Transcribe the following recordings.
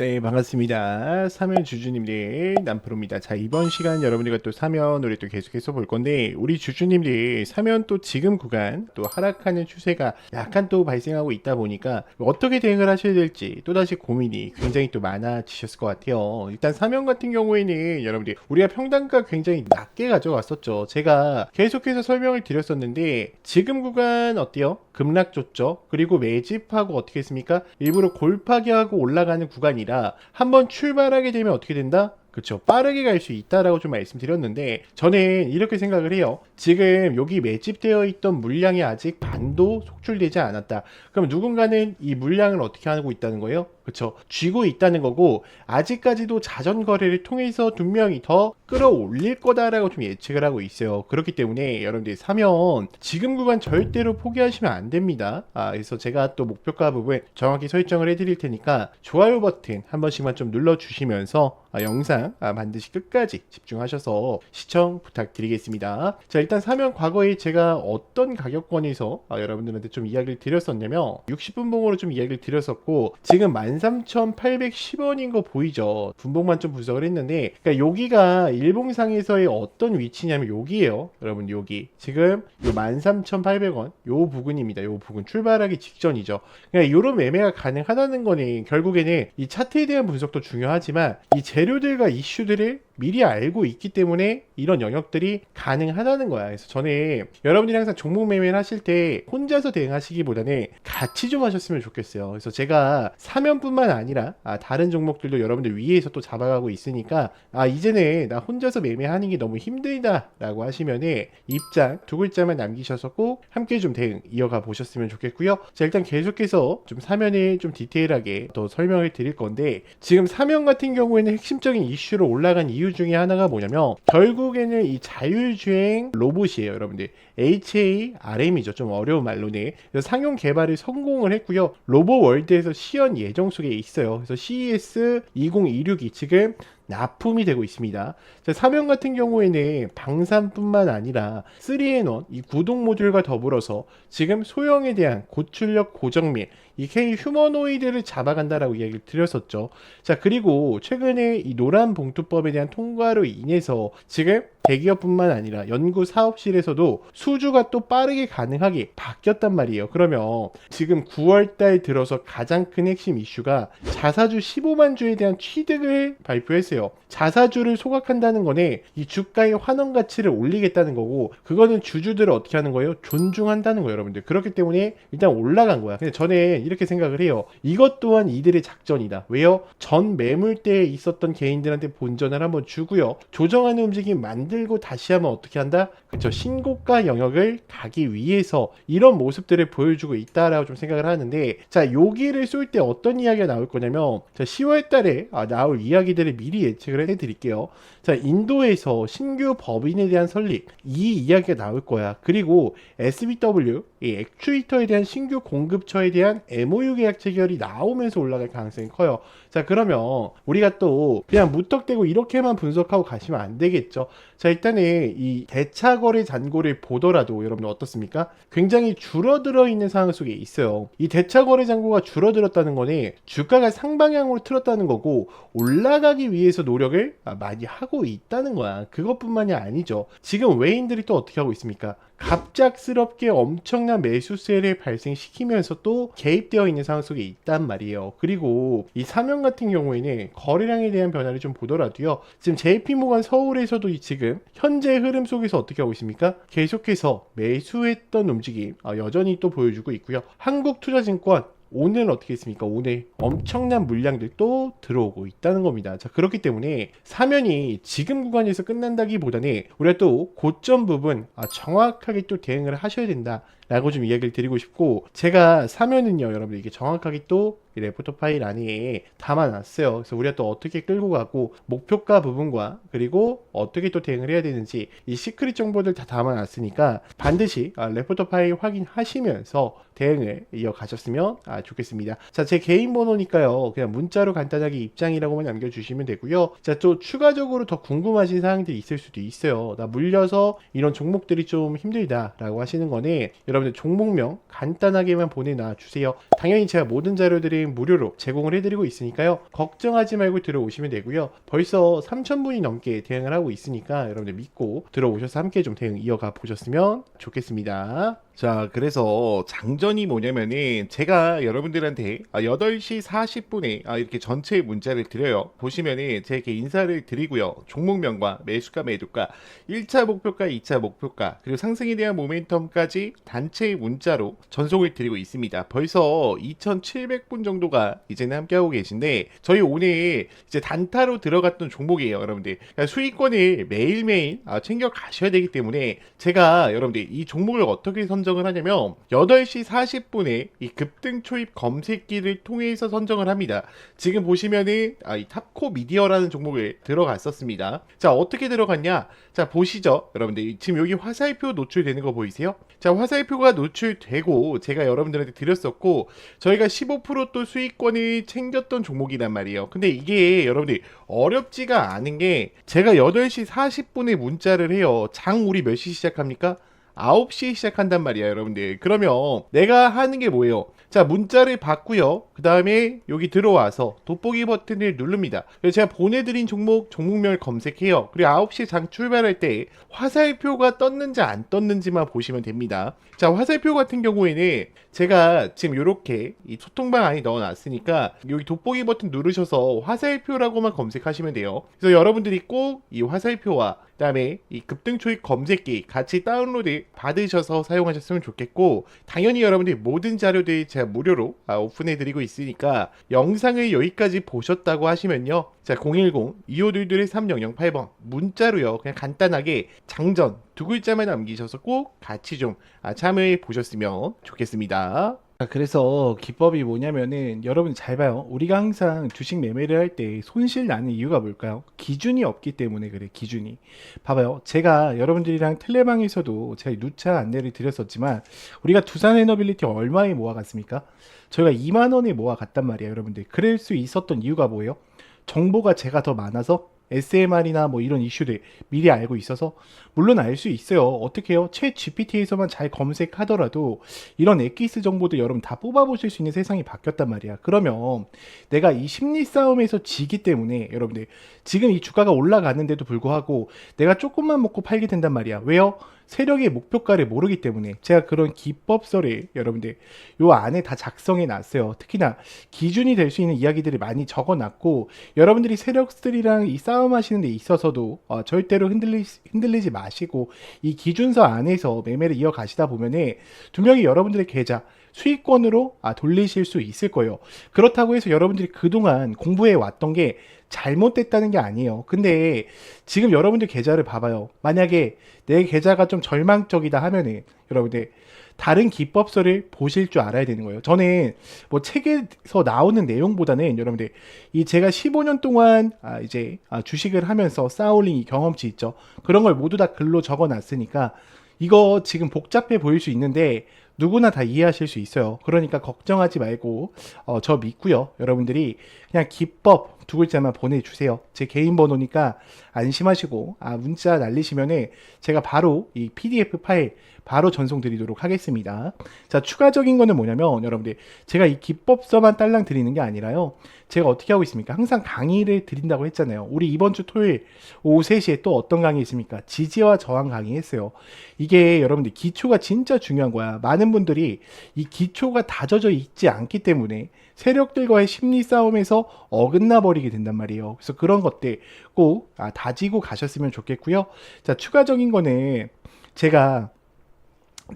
네 반갑습니다. 사면 주주님들 남프로입니다. 자 이번 시간 여러분들과 또 사면 우리 또 계속해서 볼 건데 우리 주주님들 사면 또 지금 구간 또 하락하는 추세가 약간 또 발생하고 있다 보니까 어떻게 대응을 하셔야 될지 또 다시 고민이 굉장히 또 많아지셨을 것 같아요. 일단 사면 같은 경우에는 여러분들 우리가 평단가 굉장히 낮게 가져왔었죠. 제가 계속해서 설명을 드렸었는데 지금 구간 어때요? 급락 줬죠. 그리고 매집하고 어떻게 했습니까? 일부러 골파기 하고 올라가는 구간이라 한번 출발하게 되면 어떻게 된다? 그렇죠. 빠르게 갈 수 있다라고 좀 말씀드렸는데 저는 이렇게 생각을 해요. 지금 여기 매집되어 있던 물량이 아직 반도 속출되지 않았다. 그럼 누군가는 이 물량을 어떻게 하고 있다는 거예요? 그렇죠. 쥐고 있다는 거고 아직까지도 자전 거래를 통해서 두 명이 더 끌어올릴 거다라고 좀 예측을 하고 있어요. 그렇기 때문에 여러분들이 사면 지금 구간 절대로 포기하시면 안 됩니다. 아, 그래서 제가 또 목표가 부분 정확히 설정을 해드릴 테니까 좋아요 버튼 한 번씩만 좀 눌러주시면서 아, 영상 아, 반드시 끝까지 집중하셔서 시청 부탁드리겠습니다. 자 일단 사면 과거에 제가 어떤 가격권에서 아, 여러분들한테 좀 이야기를 드렸었냐면 60분 봉으로 좀 이야기를 드렸었고 지금 13,810원인 거 보이죠? 분봉만 좀 분석을 했는데 그러니까 여기가 일봉상에서의 어떤 위치냐면 여기에요. 여러분 여기 지금 요 13,800원 요 부근입니다. 요 부근 출발하기 직전이죠. 그러니까 요런 매매가 가능하다는 거는 결국에는 이 차트에 대한 분석도 중요하지만 이 재료들과 이슈들을 미리 알고 있기 때문에 이런 영역들이 가능하다는 거야. 그래서 저는 여러분들이 항상 종목 매매를 하실 때 혼자서 대응하시기보다는 같이 좀 하셨으면 좋겠어요. 그래서 제가 사면뿐만 아니라 아, 다른 종목들도 여러분들 위에서 또 잡아가고 있으니까 아 이제는 나 혼자서 매매하는 게 너무 힘들다라고 하시면은 입장 두 글자만 남기셔서 꼭 함께 좀 대응 이어가 보셨으면 좋겠고요. 자 일단 계속해서 좀 사면을 좀 디테일하게 더 설명을 드릴 건데 지금 사면 같은 경우에는 핵심적인 이슈로 올라간 이유 중에 하나가 뭐냐면 결국에는 이 자율주행 로봇이에요, 여러분들. HARM이죠. 좀 어려운 말로네. 그래서 상용 개발을 성공을 했고요. 로봇 월드에서 시연 예정 속에 있어요. 그래서 CES 2026이 지금 납품이 되고 있습니다. 자, 사면 같은 경우에는 방산뿐만 아니라 3N1 이 구동 모듈과 더불어서 지금 소형에 대한 고출력 고정밀 이 K 휴머노이드를 잡아간다라고 이야기를 드렸었죠. 자 그리고 최근에 이 노란 봉투법에 대한 통과로 인해서 지금 대기업뿐만 아니라 연구 사업실에서도 수주가 또 빠르게 가능하게 바뀌었단 말이에요. 그러면 지금 9월달 들어서 가장 큰 핵심 이슈가 자사주 15만 주에 대한 취득을 발표했어요. 자사주를 소각한다는 거네 이 주가의 환원 가치를 올리겠다는 거고 그거는 주주들을 어떻게 하는 거예요? 존중한다는 거예요, 여러분들. 그렇기 때문에 일단 올라간 거야. 근데 저는 이렇게 생각을 해요. 이것 또한 이들의 작전이다. 왜요? 전 매물대에 있었던 개인들한테 본전을 한번 주고요. 조정하는 움직임 만들 고 다시 하면 어떻게 한다? 그쵸. 신고가 영역을 가기 위해서 이런 모습들을 보여주고 있다라고 좀 생각을 하는데 자, 여기를 쏠 때 어떤 이야기가 나올 거냐면 자, 10월 달에 아, 나올 이야기들을 미리 예측을 해 드릴게요. 자, 인도에서 신규 법인에 대한 설립 이 이야기가 나올 거야. 그리고 SBW 이 액추에이터에 대한 신규 공급처에 대한 MOU 계약 체결이 나오면서 올라갈 가능성이 커요. 자, 그러면 우리가 또 그냥 무턱대고 이렇게만 분석하고 가시면 안 되겠죠. 자, 일단은 이 대차 거래 잔고를 보더라도 여러분 어떻습니까? 굉장히 줄어들어 있는 상황 속에 있어요. 이 대차 거래 잔고가 줄어들었다는 거는 주가가 상방향으로 틀었다는 거고 올라가기 위해서 노력을 많이 하고 있다는 거야. 그것뿐만이 아니죠. 지금 외인들이 또 어떻게 하고 있습니까? 갑작스럽게 엄청난 매수세를 발생시키면서 또 개입되어 있는 상황 속에 있단 말이에요. 그리고 이 사면 같은 경우에는 거래량에 대한 변화를 좀 보더라도요. 지금 JP모간 서울에서도 지금 현재 흐름 속에서 어떻게 하고 있습니까? 계속해서 매수했던 움직임 아, 여전히 또 보여주고 있고요. 한국투자증권 오늘 어떻게 했습니까? 오늘 엄청난 물량들 또 들어오고 있다는 겁니다. 자, 그렇기 때문에 사면이 지금 구간에서 끝난다기보다는 우리가 또 고점 부분 아, 정확하게 또 대응을 하셔야 된다. 라고 좀 이야기를 드리고 싶고 제가 사면은요 여러분들 이게 정확하게 또이 레포터 파일 안에 담아놨어요. 그래서 우리가 또 어떻게 끌고 가고 목표가 부분과 그리고 어떻게 또 대응을 해야 되는지 이 시크릿 정보들 다 담아놨으니까 반드시 아, 레포터 파일 확인하시면서 대응을 이어가셨으면 아, 좋겠습니다. 자 제 개인 번호니까요. 그냥 문자로 간단하게 입장이라고만 남겨주시면 되고요. 자 또 추가적으로 더 궁금하신 사항들이 있을 수도 있어요. 나 물려서 이런 종목들이 좀 힘들다 라고 하시는 거는 여러분 여러분들 종목명 간단하게만 보내놔 주세요. 당연히 제가 모든 자료들이 무료로 제공을 해드리고 있으니까요. 걱정하지 말고 들어오시면 되고요. 벌써 3,000분이 넘게 대응을 하고 있으니까 여러분들 믿고 들어오셔서 함께 좀 대응 이어가 보셨으면 좋겠습니다. 자, 그래서 장전이 뭐냐면은 제가 여러분들한테 아, 8시 40분에 아, 이렇게 전체 문자를 드려요. 보시면은 이렇게 인사를 드리고요. 종목명과 매수가 매도가, 1차 목표가, 2차 목표가, 그리고 상승에 대한 모멘텀까지 단체 문자로 전송을 드리고 있습니다. 벌써 2,700분 정도가 이제는 함께하고 계신데 저희 오늘 이제 단타로 들어갔던 종목이에요, 여러분들. 그러니까 수익권을 매일매일 아, 챙겨 가셔야 되기 때문에 제가 여러분들 이 종목을 어떻게 선 정을 하냐면 8시 40분에 이 급등 초입 검색기를 통해서 선정을 합니다. 지금 보시면은 아, 이 탑코 미디어라는 종목을 들어갔었습니다. 자 어떻게 들어갔냐? 자 보시죠, 여러분들 지금 여기 화살표 노출되는 거 보이세요? 자 화살표가 노출되고 제가 여러분들한테 드렸었고 저희가 15%또 수익권을 챙겼던 종목이란 말이에요. 근데 이게 여러분들 어렵지가 않은 게 제가 8시 40분에 문자를 해요. 장 우리 몇 시 시작합니까? 9시에 시작한단 말이야, 여러분들. 그러면 내가 하는 게 뭐예요? 자, 문자를 받고요. 그 다음에 여기 들어와서 돋보기 버튼을 누릅니다. 그래서 제가 보내드린 종목, 종목명을 검색해요. 그리고 9시에 장 출발할 때 화살표가 떴는지 안 떴는지만 보시면 됩니다. 자, 화살표 같은 경우에는 제가 지금 이렇게 이 소통방 안에 넣어놨으니까 여기 돋보기 버튼 누르셔서 화살표라고만 검색하시면 돼요. 그래서 여러분들이 꼭 이 화살표와 그다음에 이 급등 초입 검색기 같이 다운로드 받으셔서 사용하셨으면 좋겠고 당연히 여러분들이 모든 자료들 제가 무료로 아, 오픈해 드리고 있으니까 영상을 여기까지 보셨다고 하시면요 자 010-2522-3008번 문자로요 그냥 간단하게 장전 두 글자만 남기셔서 꼭 같이 좀 아, 참여해 보셨으면 좋겠습니다. 자, 그래서 기법이 뭐냐면은 여러분 잘 봐요. 우리가 항상 주식 매매를 할 때 손실 나는 이유가 뭘까요? 기준이 없기 때문에 그래, 기준이. 봐봐요. 제가 여러분들이랑 텔레방에서도 제가 누차 안내를 드렸었지만 우리가 두산 에너빌리티 얼마에 모아갔습니까? 저희가 2만 원에 모아갔단 말이에요, 여러분들. 그럴 수 있었던 이유가 뭐예요? 정보가 제가 더 많아서 SMR이나 뭐 이런 이슈들 미리 알고 있어서 물론 알 수 있어요. 어떻게 해요? 최 GPT에서만 잘 검색하더라도 이런 엑기스 정보도 여러분 다 뽑아보실 수 있는 세상이 바뀌었단 말이야. 그러면 내가 이 심리 싸움에서 지기 때문에 여러분들 지금 이 주가가 올라갔는데도 불구하고 내가 조금만 먹고 팔게 된단 말이야. 왜요? 세력의 목표가를 모르기 때문에 제가 그런 기법서를 여러분들 요 안에 다 작성해 놨어요. 특히나 기준이 될 수 있는 이야기들을 많이 적어 놨고 여러분들이 세력들이랑 이 싸움 하시는 데 있어서도 어, 절대로 흔들리, 흔들리지 마시고 이 기준서 안에서 매매를 이어가시다 보면은 분명히 여러분들의 계좌 수익권으로 아, 돌리실 수 있을 거예요. 그렇다고 해서 여러분들이 그동안 공부해 왔던 게 잘못됐다는 게 아니에요. 근데 지금 여러분들 계좌를 봐봐요. 만약에 내 계좌가 좀 절망적이다 하면은 여러분들 다른 기법서를 보실 줄 알아야 되는 거예요. 저는 뭐 책에서 나오는 내용보다는 여러분들 이 제가 15년 동안 아 이제 아 주식을 하면서 쌓아올린 이 경험치 있죠. 그런 걸 모두 다 글로 적어 놨으니까 이거 지금 복잡해 보일 수 있는데 누구나 다 이해하실 수 있어요. 그러니까 걱정하지 말고 어, 저 믿고요. 여러분들이 그냥 기법 두 글자만 보내주세요. 제 개인 번호니까 안심하시고 아 문자 날리시면은 제가 바로 이 PDF 파일 바로 전송 드리도록 하겠습니다. 자 추가적인 거는 뭐냐면 여러분들 제가 이 기법서만 딸랑 드리는 게 아니라요. 제가 어떻게 하고 있습니까? 항상 강의를 드린다고 했잖아요. 우리 이번 주 토요일 오후 3시에 또 어떤 강의 있습니까? 지지와 저항 강의 했어요. 이게 여러분들 기초가 진짜 중요한 거야. 많은 분들이 이 기초가 다져져 있지 않기 때문에 세력들과의 심리 싸움에서 어긋나 버리 게 된단 말이에요. 그래서 그런 것들 꼭 아, 다지고 가셨으면 좋겠고요. 자, 추가적인 거는 제가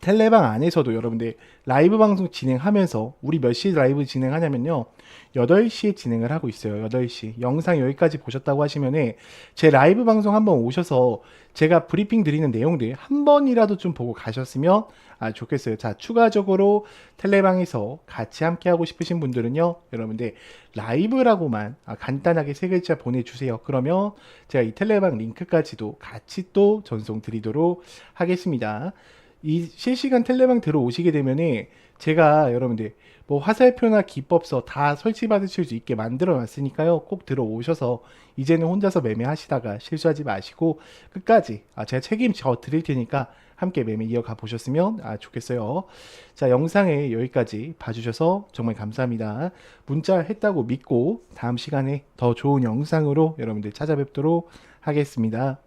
텔레방 안에서도 여러분들 라이브 방송 진행하면서 우리 몇 시에 라이브 진행하냐면요. 8시에 진행을 하고 있어요. 8시. 영상 여기까지 보셨다고 하시면은 제 라이브 방송 한번 오셔서 제가 브리핑 드리는 내용들 한 번이라도 좀 보고 가셨으면 아, 좋겠어요. 자, 추가적으로 텔레방에서 같이 함께 하고 싶으신 분들은요. 여러분들 라이브라고만 아, 간단하게 세 글자 보내 주세요. 그러면 제가 이 텔레방 링크까지도 같이 또 전송 드리도록 하겠습니다. 이 실시간 텔레방 들어오시게 되면은 제가 여러분들 뭐 화살표나 기법서 다 설치 받으실 수 있게 만들어 놨으니까요. 꼭 들어오셔서 이제는 혼자서 매매하시다가 실수하지 마시고 끝까지 아, 제가 책임져 드릴 테니까 함께 매매 이어가 보셨으면 아, 좋겠어요. 자, 영상에 여기까지 봐주셔서 정말 감사합니다. 문자 했다고 믿고 다음 시간에 더 좋은 영상으로 여러분들 찾아뵙도록 하겠습니다.